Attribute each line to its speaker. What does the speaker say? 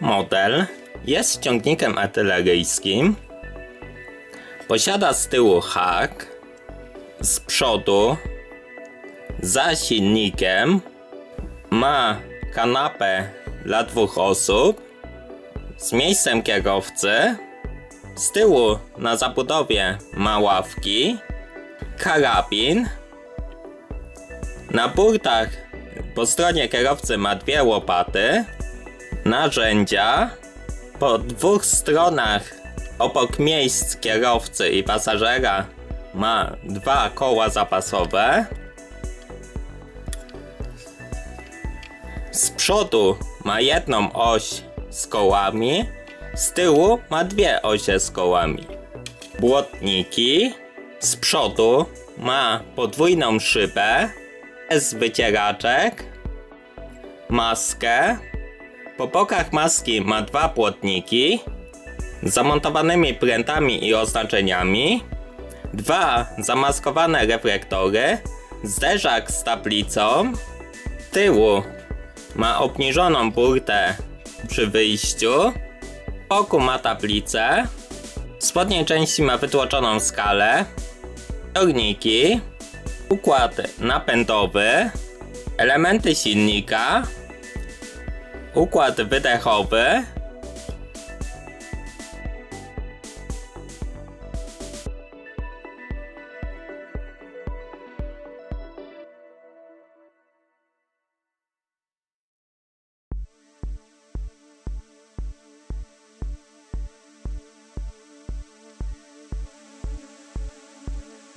Speaker 1: Model jest ciągnikiem artyleryjskim. Posiada z tyłu hak, z przodu za silnikiem ma kanapę dla dwóch osób z miejscem kierowcy. Z tyłu na zabudowie ma ławki, karabin. Na burtach po stronie kierowcy ma dwie łopaty, narzędzia. Po dwóch stronach obok miejsc kierowcy i pasażera ma dwa koła zapasowe. Z przodu ma jedną oś z kołami, z tyłu ma dwie osie z kołami. Błotniki z przodu ma podwójną szybę z wycieraczek, maskę. Po bokach maski ma dwa płotniki z zamontowanymi prętami i oznaczeniami, dwa zamaskowane reflektory, zderzak z tablicą, tyłu ma obniżoną burtę przy wyjściu, boku ma tablicę, w spodniej części ma wytłoczoną skalę, ciągniki, układ napędowy, elementy silnika, układ wydechowy,